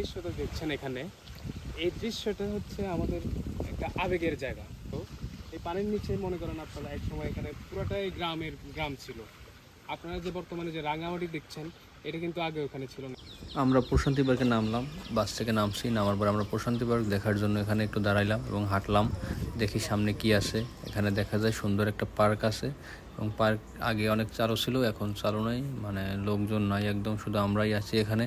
দৃশ্যটা দেখছেন এখানে। এই দৃশ্যটা হচ্ছে আমাদের একটা আবেগের জায়গা। তো এই পানির নিচে মনে করেন আপনারা, এক সময় এখানে পুরোটাই গ্রামের গ্রাম ছিল। আপনারা যে বর্তমানে যে রাঙামাটি দেখছেন, এটা কিন্তু আগে ওখানে ছিল না। আমরা প্রশান্তি পার্কে নামলাম, বাস থেকে নামছি, নামার পর আমরা প্রশান্তি পার্ক দেখার জন্য এখানে একটু দাঁড়াইলাম এবং হাঁটলাম। দেখি সামনে কি আছে। এখানে দেখা যায় সুন্দর একটা পার্ক আছে এবং পার্ক আগে অনেক চালু ছিল, এখন চালু নাই। মানে লোকজন নাই একদম, শুধু আমরাই আছি এখানে।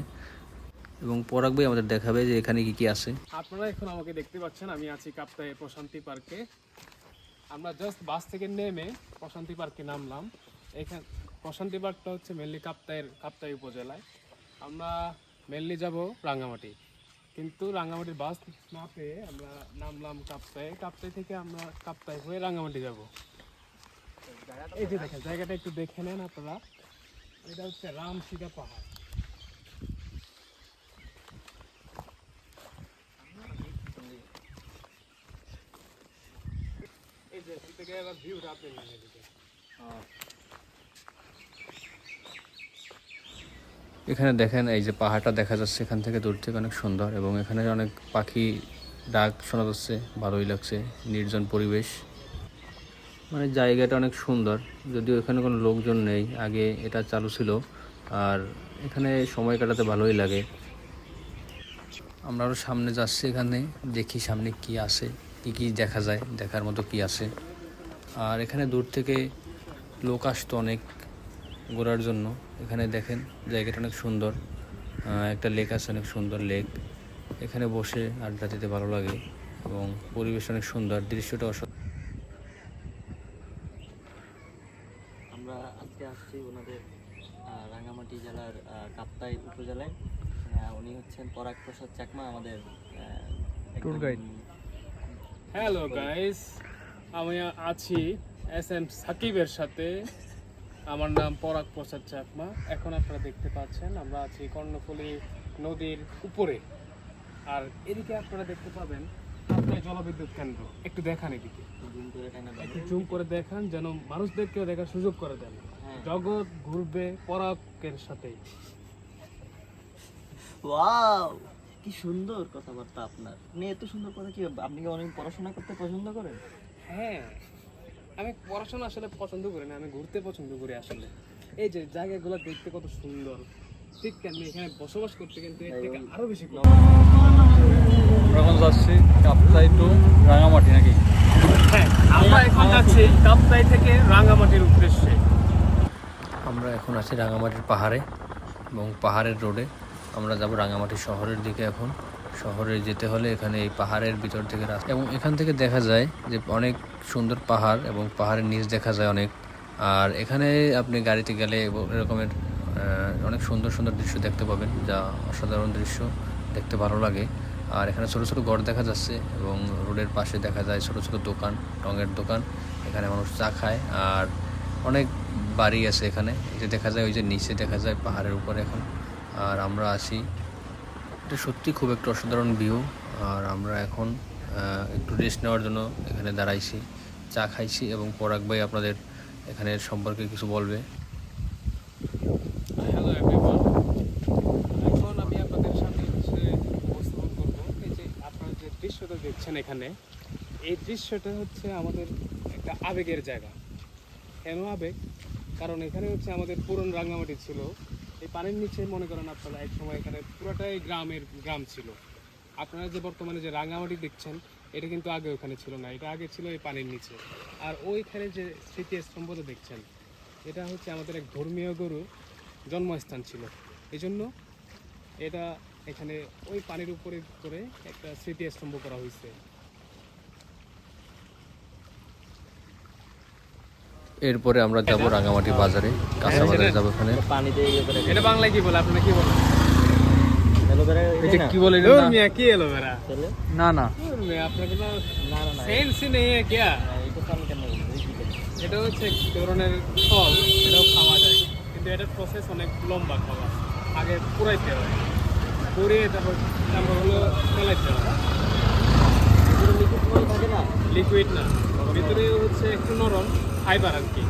এবং পরাগ ভাই আমাদের দেখাবে যে এখানে কি কি আছে। আপনারা এখন আমাকে দেখতে পাচ্ছেন, আমি আছি কাপ্তাই প্রশান্তি পার্কে। আমরা জাস্ট বাস থেকে নেমে প্রশান্তি পার্কে নামলাম। এখানে, প্রশান্তি পার্কটা হচ্ছে মেনলি কাপ্তাইয়ের, কাপ্তাই উপজেলায়। আমরা মেনলি যাব রাঙ্গামাটি। কিন্তু রাঙ্গামাটির বাস না পেয়ে আমরা নামলাম কাপ্তাই। কাপ্তাই থেকে আমরা কাপ্তাই হয়ে রাঙ্গামাটি যাব। এই যে দেখেন, জায়গাটা একটু দেখে নেন আপনারা। এটা হচ্ছে রামশিকা পাহাড়। এখানে দেখেন এই যে পাহাড়টা দেখা যাচ্ছে এখান থেকে দূর থেকে অনেক সুন্দর এবং এখানে অনেক পাখি, ডাক শোনা যাচ্ছে ভালোই লাগছে, নির্জন পরিবেশ। মানে জায়গাটা অনেক সুন্দর, যদিও এখানে কোনো লোকজন নেই, আগে এটা চালু ছিল, আর এখানে সময় কাটাতে ভালোই লাগে। আমরা আরও সামনে যাচ্ছি এখানে, দেখি সামনে কি আছে। কি কি দেখা যায় দেখার মতো কি আছে? আর এখানে দূর থেকে লোক আসতো অনেক ঘোরার জন্য। এখানে দেখেন জায়গাটা অনেক সুন্দর। আহ, একটা লেক আছে অনেক সুন্দর লেক। এখানে বসে আড্ডা দিতে ভালো লাগে এবং পরিবেশ অনেক সুন্দর। দৃশ্যটা অসাধারণ আমরা আজকে আসছি ওনাদের রাঙ্গামাটি জেলার কাপ্তাই উপজেলায়। উনি হচ্ছেন পরাগ প্রসাদ চাকমা আমাদের ট্যুর গাইড হ্যালো গাইস আমি আছি এস এম সাকিবের সাথে। আমার নাম পরাগ প্রসাদ চাকমা। এখন আপনারা দেখতে পাচ্ছেন আমরা আছি কর্ণফুলী নদীর উপরে। আর এদিকে আপনারা দেখতে পাবেন আপনার জলবিদ্যুৎ কেন্দ্র। একটু দেখান এদিকে। একটু জুম করে দেখান যেন মানুষদেরকেও দেখার সুযোগ করে দেন। হ্যাঁ। জগৎ ঘুরবে পরাগের সাথেই ওয়াও কি সুন্দর কথাবার্তা আপনার। আপনি এত সুন্দর কথা কি আপনি কি অনেক পড়াশোনা করতে পছন্দ করেন? হ্যাঁ আমি পড়াশোনা আসলে পছন্দ করি না আমি ঘুরতে পছন্দ করি আসলে। এই যে জায়গাগুলো দেখতে কত সুন্দর। ঠিক কেন এখানে বসবাস করতে কিন্তু এর থেকে আরও বেশি ভালো। এখন যাচ্ছি কাপ্তাই টু রাঙামাটি নাকি? হ্যাঁ আমরা এখন যাচ্ছি কাপ্তাই থেকে রাঙ্গামাটির উদ্দেশ্যে। আমরা এখন আছি রাঙামাটির পাহাড়ে এবং পাহাড়ের রোডে। আমরা যাব রাঙামাটি শহরের দিকে এখন। শহরে যেতে হলে এখানে এই পাহাড়ের ভিতর থেকে রাস্তা এবং এখান থেকে দেখা যায় যে অনেক সুন্দর পাহাড় এবং পাহাড়ের নিচ দেখা যায় অনেক। আর এখানে আপনি গাড়িতে গেলে এরকমের অনেক সুন্দর সুন্দর দৃশ্য দেখতে পাবেন যা অসাধারণ দৃশ্য দেখতে ভালো লাগে। আর এখানে ছোট ছোট ঘর দেখা যাচ্ছে এবং রোডের পাশে দেখা যায় ছোট ছোট দোকান, রঙের দোকান। এখানে মানুষ চা খায় আর অনেক বাড়ি আছে এখানে। যে দেখা যায় ওই যে নিচে দেখা যায় পাহাড়ের উপরে এখন। আর আমরা আছি। এটা সত্যি খুব একটা অসাধারণ ভিউ আর আমরা এখন একটু রেস্ট নেওয়ার জন্য এখানে দাঁড়াইছি। চা খাইছি এবং পরাগ ভাই আপনাদের এখানে সম্পর্কে কিছু বলবে। আমি আপনাদের সামনে এই যে আপনারা যে দৃশ্যটা দেখছেন এখানে, এই দৃশ্যটা হচ্ছে আমাদের একটা আবেগের জায়গা। কেন আবেগ? কারণ এখানে হচ্ছে আমাদের পুরন রাঙ্গামাটি ছিল। এই পানির নিচে মনে করেন আপনারা এক সময় এখানে পুরোটাই গ্রামের গ্রাম ছিল। আপনারা যে বর্তমানে যে রাঙ্গামাটি দেখছেন, এটা কিন্তু আগে ওখানে ছিল না, এটা আগে ছিল এই পানির নিচে। আর ওইখানে যে স্মৃতি স্তম্ভটা দেখছেন, এটা হচ্ছে আমাদের এক ধর্মীয় গরু জন্মস্থান ছিল। এই জন্য এটা এখানে ওই পানির উপরে করে একটা স্মৃতি স্তম্ভ করা হয়েছে। এরপরে আমরা যাব রাঙামাটি বাজারে কাঁচা বাজারে যাব ওখানে এটা বাংলায় কি বলে? কি বলে না না। নেই এটা হচ্ছে ধরনের কিন্তু প্রসেস অনেক লম্বা আগে পুরাইতে তারপর তারপর লিকুইড না। ভিতরে হচ্ছে একটু নরম ফাইবার আর কি।